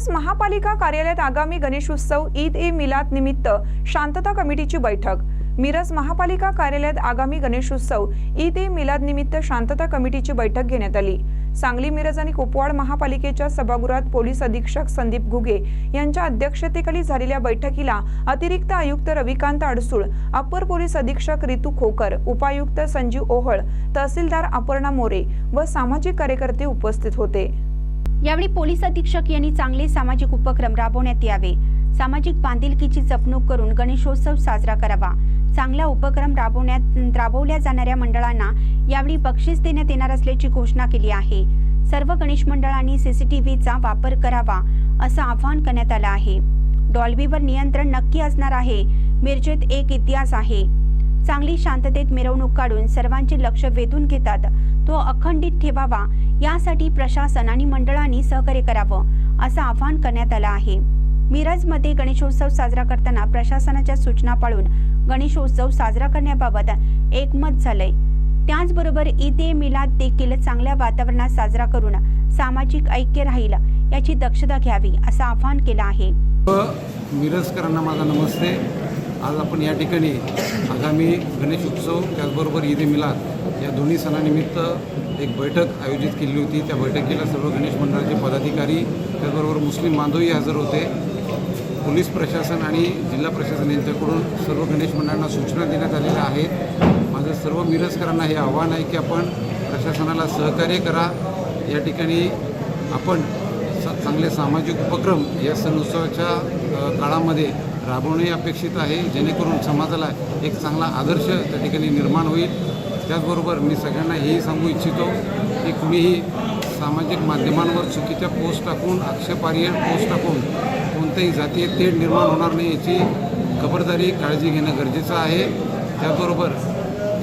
मिरज महापालिका कार्यालयात आगामी गणेशोत्सव ईद ए मिलाद निमित्त शांतता कमिटीची बैठक. मिरज महापालिका कार्यालयात आगामी गणेशोत्सव ईद ए मिलाद निमित्त शांतता कमिटीची बैठक घेण्यात आली. सांगली मिरज आणि कुपवाड महापालिकेच्या सभागृहात पोलीस अधीक्षक संदीप घुगे यांच्या अध्यक्षतेखाली झालेल्या बैठकीला अतिरिक्त आयुक्त रविकांत अडसूळ अप्पर पोलीस अधीक्षक रितू खोकर उपायुक्त संजीव ओहळ तहसीलदार अपर्णा मोरे व सामाजिक कार्यकर्ते उपस्थित होते. यावेळी पोलीस अधीक्षक यांनी चांगले सामाजिक उपक्रम राबवण्यात यावे. सामाजिक बांधिलकीची जपणूक करून गणेशोत्सव साजरा करावा. चांगला उपक्रम राबवण्यात राबवल्या जाणाऱ्या मंडळांना यावेळी बक्षीस देण्यात येणार असल्याची घोषणा केली आहे. सर्व गणेश मंडळांनी सीसीटीव्हीचा वापर करावा असं आवाहन करण्यात आलं आहे. डॉल्बीवर नियंत्रण नक्की असणार आहे. मिरजेत एक इतिहास आहे. चांगली शांततेत मिरवणूक काढून सर्वांचे लक्ष वेधून घेतात. तो अखंडित ठेवावा यासाठी प्रशासन आणि मंडळांनी सहकार्य करावं असं आवाहन करण्यात आलं आहे. मिरजमध्ये गणेशोत्सव साजरा करताना प्रशासनाच्या सूचना पाळून गणेशोत्सव साजरा करण्याबाबत एकमत झालंय. त्याचबरोबर ईद ए मिलाद देखील चांगल्या वातावरणात साजरा करून सामाजिक ऐक्य राहील याची दक्षता घ्यावी असं आवाहन केलं आहे. मिरजकरांना माझा नमस्ते. आज आपण या ठिकाणी आगामी गणेश उत्सव त्याचबरोबर ईद मिलाद या दोन्ही सणानिमित्त एक बैठक आयोजित केली होती. त्या बैठकीला सर्व गणेश मंडळाचे पदाधिकारी त्याचबरोबर मुस्लिम बांधवही हजर होते. पोलीस प्रशासन आणि जिल्हा प्रशासन यांच्याकडून सर्व गणेश मंडळांना सूचना देण्यात आलेल्या आहेत. माझं सर्व मिरजकरांना हे आव्हान आहे की आपण प्रशासनाला सहकार्य करा. या ठिकाणी आपण स चांगले सामाजिक उपक्रम या सण उत्सवाच्या काळामध्ये राबवणे अपेक्षित आहे जेणेकरून समाजाला एक चांगला आदर्श त्या ठिकाणी निर्माण होईल. त्याचबरोबर मी सगळ्यांना हेही सांगू इच्छितो की कुणीही सामाजिक माध्यमांवर चुकीच्या पोस्ट टाकून आक्षेपार्ह पोस्ट टाकून कोणत्याही जातीय तेढ निर्माण होणार नाही याची खबरदारी काळजी घेणं गरजेचं आहे. त्याचबरोबर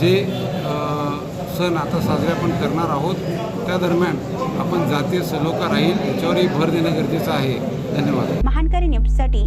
जे सण आता साजरे आपण करणार आहोत त्या दरम्यान आपण जातीय सलोखा राहील याच्यावरही भर देणं गरजेचं आहे. धन्यवाद. महानकारी न्यूजसाठी